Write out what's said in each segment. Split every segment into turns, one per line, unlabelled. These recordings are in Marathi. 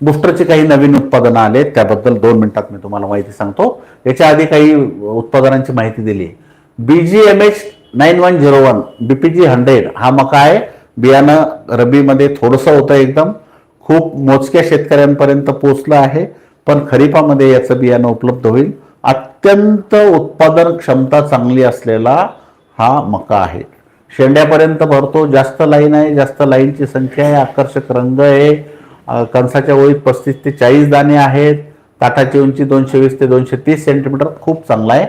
बुस्टरचे काही नवीन उत्पादनं आले त्याबद्दल दोन मिनिटात मी तुम्हाला माहिती सांगतो. याच्या आधी काही उत्पादनांची माहिती दिली. BGM H nine one zero one BPG hundred हा मका आहे. बियाणं रब्बीमध्ये थोडंसं होतं एकदम. खूप मोजक्या शेतकऱ्यांपर्यंत पोचलं आहे पण खरीपामध्ये याचं बियाणं उपलब्ध होईल. अत्यंत उत्पादन क्षमता चांगली असलेला हा मका आहे. शेंड्यापर्यंत भरतो. जास्त लाईन आहे जास्त लाईनची संख्या आहे आकर्षक रंग आहे. कणसाच्या ओळीत पस्तीस ते चाळीस दाणे आहेत. ताटाची उंची दोनशे वीस ते दोनशे तीस सेंटीमीटर खूप चांगला आहे.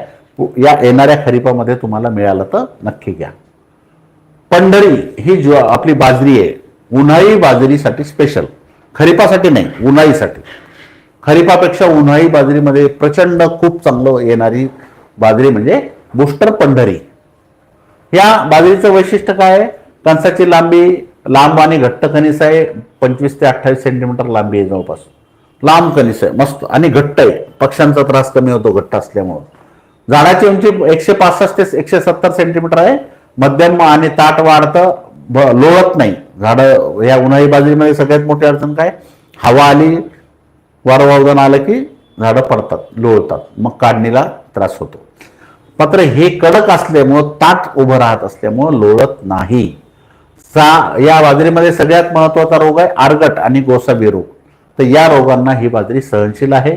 या येणाऱ्या खरीपामध्ये तुम्हाला मिळालं तर नक्की घ्या. पंढरी ही जो आपली बाजरी आहे. उन्हाळी बाजरीसाठी स्पेशल खरीपासाठी नाही उन्हाळीसाठी. खरीपापेक्षा उन्हाळी बाजरीमध्ये प्रचंड खूप चांगलं येणारी बाजरी म्हणजे बुस्टर पंढरी. या बाजरीचं वैशिष्ट्य काय आहे? कणसाची लांबी लांब आणि घट्ट कणीस आहे पंचवीस ते अठ्ठावीस सेंटीमीटर लांबी आहे जवळपास. लांब कणीस आहे मस्त. आणि घट्ट आहे. पक्ष्यांचा त्रास कमी होतो घट्ट असल्यामुळं. झाडाची उंची एकशे पासष्ट ते एकशे सत्तर सेंटीमीटर आहे. मध्यम आणि ताट वाढतं ब- लोळत नाही. झाडं या उन्हाळी बाजरीमध्ये सगळ्यात मोठी अडचण काय? हवा आली वारंवार आलं की झाडं पडतात लोळतात. मग काढणीला त्रास होतो. मात्र हे कडक असल्यामुळं ताट उभं राहत असल्यामुळं लोळत नाही. सा या बाजरीमध्ये सगळ्यात महत्त्वाचा रोग आहे आरगट आणि गोसाबी रोग. तर या रोगांना ही बाजरी सहनशील आहे.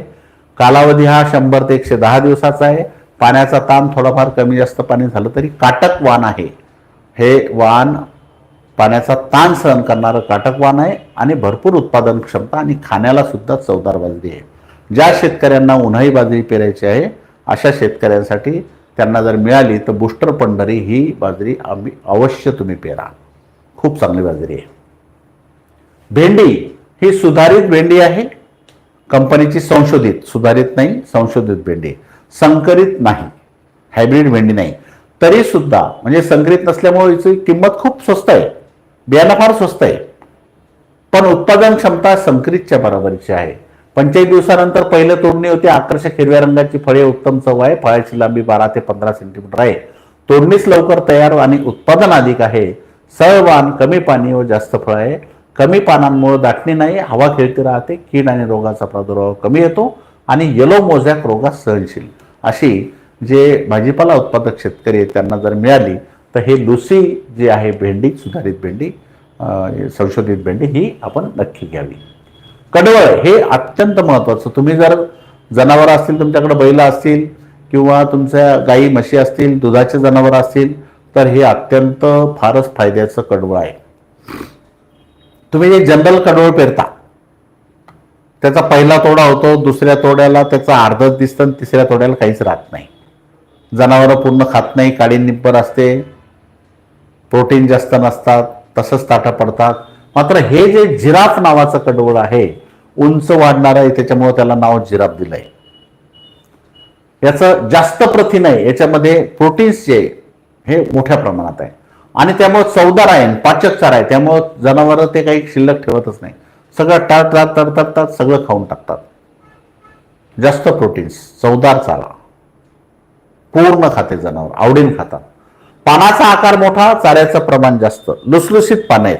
कालावधी हा शंभर ते एकशे दहा दिवसाचा आहे. पाण्याचा ताण थोडाफार कमी जास्त पाणी झालं तरी काटक वाण आहे. हे वाण पाण्याचा ताण सहन करणारं काटक वाण आहे आणि भरपूर उत्पादन क्षमता आणि खाण्याला सुद्धा चवदार बाजरी आहे. ज्या शेतकऱ्यांना उन्हाळी बाजरी पेरायची आहे अशा शेतकऱ्यांसाठी त्यांना जर मिळाली तर बुस्टर पंढरी ही बाजरी आम्ही अवश्य तुम्ही पेरा. खूप चांगली बाजरी आहे. भेंडी ही सुधारित भेंडी आहे. कंपनीची संशोधित सुधारित नाही संशोधित भेंडी संकरित नाही. हायब्रिड भेंडी नाही. तरी सुद्धा म्हणजे संकरित नसल्यामुळे हिची किंमत खूप स्वस्त आहे. बियाणं फार स्वस्त आहे. पण उत्पादन क्षमता संकरितच्या बरोबरीची आहे. पंचेचाळीस दिवसानंतर पहिलं तोडणी होते. आकर्षक हिरव्या रंगाची फळे उत्तम चव आहे. फळाची लांबी बारा ते पंधरा सेंटीमीटर आहे. तोडणीच लवकर तयार आणि उत्पादन अधिक आहे. सर्वान कमी पाणी व जास्त फळ आहे. कमी पानांमुळे दाटणी नाही. हवा खेळती राहते. कीड आणि रोगाचा प्रादुर्भाव कमी येतो आणि येलो मोझॅक रोगास सहनशील. अशी जे भाजीपाला उत्पादक शेतकरी आहेत त्यांना जर मिळाली तर हे लुसी जी आहे भेंडी सुधारित भेंडी संशोधित भेंडी ही आपण नक्की घ्यावी. कडवळ हे अत्यंत महत्त्वाचं. तुम्ही जर जनावरं असतील तुमच्याकडे बैल असतील किंवा तुमच्या गाई म्हशी असतील दुधाचे जनावरं असतील तर हे अत्यंत फारच फायद्याचं कडवळ आहे. तुम्ही जे जनरल कडवळ पेरता त्याचा पहिला तोडा होतो दुसऱ्या तोड्याला त्याचा अर्धच दिसतं आणि तिसऱ्या तोड्याला काहीच राहत नाही. जनावरं पूर्ण खात नाही काळी निब्बर असते प्रोटीन जास्त नसतात तसंच ताटा पडतात. मात्र हे जे जिराफ नावाचं कडवळ आहे उंच वाढणार आहे त्याच्यामुळे त्याला नाव जिराफ दिलंय. याचं जास्त प्रथिन आहे याच्यामध्ये प्रोटीन्स जे हे मोठ्या प्रमाणात आहे. आणि त्यामुळे चवदार आहे पाचक चार आहे त्यामुळं जनावरं ते काही शिल्लक ठेवतच नाही. सगळं टाट तर तडतडतात सगळं खाऊन टाकतात. जास्त प्रोटीन्स चवदार चारा. पूर्ण खाते जनावर आवडीन खातात. पानाचा आकार मोठा चाऱ्याचं प्रमाण जास्त. लुसलुसीत पानं आहेत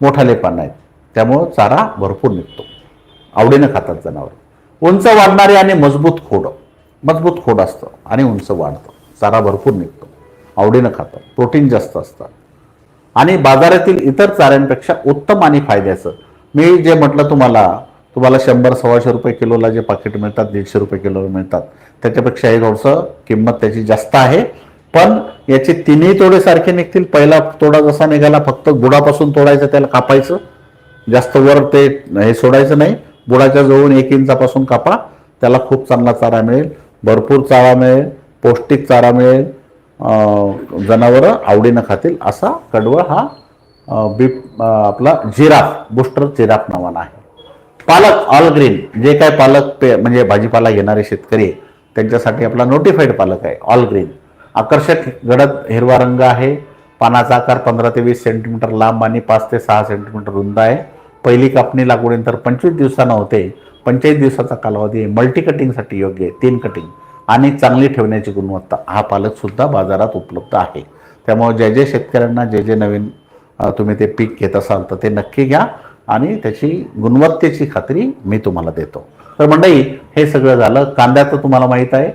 मोठाले पानं आहेत. त्यामुळं चारा भरपूर निघतो. आवडीनं खातात जनावर. उंच वाढणारे आणि मजबूत खोड. मजबूत खोड असतं आणि उंच वाढतं. चारा भरपूर निघतो. आवडीनं खातात. प्रोटीन जास्त असतात. आणि बाजारातील इतर चाऱ्यांपेक्षा उत्तम आणि फायद्याचं. मी जे म्हटलं तुम्हाला तुम्हाला शंभर सव्वाशे रुपये किलोला जे पाकिट मिळतात दीडशे रुपये किलोला मिळतात त्याच्यापेक्षा हे थोडंसं किंमत त्याची जास्त आहे. पण याचे तिन्ही तोडे सारखे निघतील. पहिला तोडा जसा निघाला फक्त बुडापासून तोडायचं त्याला कापायचं. जास्त वर ते हे सोडायचं नाही. बुडाच्या जवळून एक इंचापासून कापा. त्याला खूप चांगला चारा मिळेल. भरपूर चारा मिळेल. पौष्टिक चारा मिळेल. जनावरं आवडीनं खातील असा कडवळ हा अं, बीप आपला जिराफ बुस्टर जिराफ नावानं आहे. पालक ऑल ग्रीन जे काय पालक पे म्हणजे भाजीपाला घेणारे शेतकरी आहे, त्यांच्यासाठी आपला नोटिफाईड पालक आहे ऑल ग्रीन आकर्षक गडद हिरवा रंग आहे पानाचा आकार पंधरा ते वीस सेंटीमीटर लांब आणि पाच ते सहा सेंटीमीटर रुंद आहे. पहिली कापणी लागवडीनंतर पंचवीस दिवसानं होते. पंचेचाळीस दिवसाचा कालावधी मल्टी कटिंगसाठी योग्य आहे. तीन कटिंग आणि चांगली ठेवण्याची गुणवत्ता हा पालकसुद्धा बाजारात उपलब्ध आहे. त्यामुळे जे जे शेतकऱ्यांना जे जे नवीन तुम्ही ते पीक घेत असाल तर ते नक्की घ्या आणि त्याची गुणवत्तेची खात्री मी तुम्हाला देतो. तर मंडळी हे सगळं झालं. कांद्याचं तुम्हाला माहीत आहे.